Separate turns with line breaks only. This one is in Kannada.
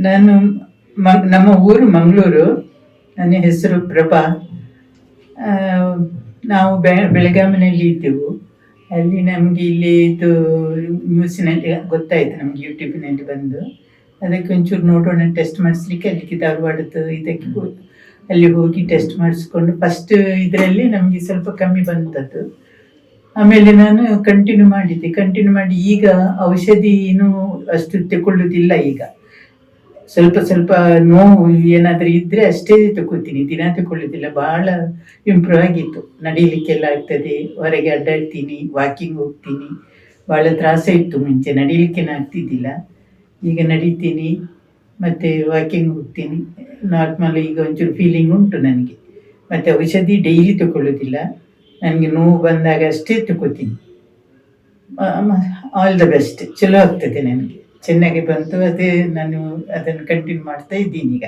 ನಾನು ನಮ್ಮ ಊರು ಮಂಗಳೂರು. ನನ್ನ ಹೆಸರು ಪ್ರಭಾ. ನಾವು ಬೆ ಬೆಳಗಾಮಿನಲ್ಲಿ ಇದ್ದೆವು. ಅಲ್ಲಿ ನಮಗೆ ಇಲ್ಲಿ ಇದು ನ್ಯೂಸಿನಲ್ಲಿ ಗೊತ್ತಾಯಿತು ನಮಗೆ ಯೂಟ್ಯೂಬಿನಲ್ಲಿ ಬಂದು. ಅದಕ್ಕೆ ಒಂಚೂರು ನೋಡೋಣ, ಟೆಸ್ಟ್ ಮಾಡಿಸ್ಲಿಕ್ಕೆ. ಅಲ್ಲಿಗೆ ಧಾರವಾಡದ್ದು ಇದಕ್ಕೆ ಅಲ್ಲಿ ಹೋಗಿ ಟೆಸ್ಟ್ ಮಾಡಿಸ್ಕೊಂಡು ಫಸ್ಟ್ ಇದರಲ್ಲಿ ನಮಗೆ ಸ್ವಲ್ಪ ಕಮ್ಮಿ ಬಂದದ್ದು. ಆಮೇಲೆ ನಾನು ಕಂಟಿನ್ಯೂ ಮಾಡಿದ್ದೆ. ಕಂಟಿನ್ಯೂ ಮಾಡಿ ಈಗ ಔಷಧಿ ಏನು ಅಷ್ಟು ತಗೊಳ್ಳೋದಿಲ್ಲ ಈಗ. ಸ್ವಲ್ಪ ಸ್ವಲ್ಪ ನೋವು ಏನಾದರೂ ಇದ್ರೆ ಅಷ್ಟೇ ತಗೋತೀನಿ ದಿನ ತಗೊಳ್ಳೋದಿಲ್ಲ ಬಹಳ ಇಂಪ್ರೂವ್ ಆಗಿತ್ತು. ನಡೀಲಿಕ್ಕೆಲ್ಲ ಆಗ್ತದೆ. ಹೊರಗೆ ಅಡ್ಡಾಡ್ತೀನಿ ವಾಕಿಂಗ್ ಹೋಗ್ತೀನಿ. ಭಾಳ ತ್ರಾಸ ಇತ್ತು ಮುಂಚೆ. ನಡೀಲಿಕ್ಕೆ ಆಗ್ತಿದ್ದಿಲ್ಲ. ಈಗ ನಡೀತೀನಿ. ಮತ್ತು ವಾಕಿಂಗ್ ಹೋಗ್ತೀನಿ. ನಾರ್ಮಲ್ ಈಗ ಒಂಚೂರು ಫೀಲಿಂಗ್ ಉಂಟು ನನಗೆ. ಮತ್ತು ಔಷಧಿ ಡೈಲಿ ತಗೊಳ್ಳೋದಿಲ್ಲ ನನಗೆ ನೋವು ಬಂದಾಗ ಅಷ್ಟೇ ತಗೋತೀನಿ ಆಲ್ ದ ಬೆಸ್ಟ್ ಚಲೋ ಆಗ್ತದೆ ನನಗೆ. ಚೆನ್ನಾಗಿ ಬಂತು ಅದೇ ನಾನು ಅದನ್ನು ಕಂಟಿನ್ಯೂ ಮಾಡ್ತಾ ಇದ್ದೀನಿ ಈಗ.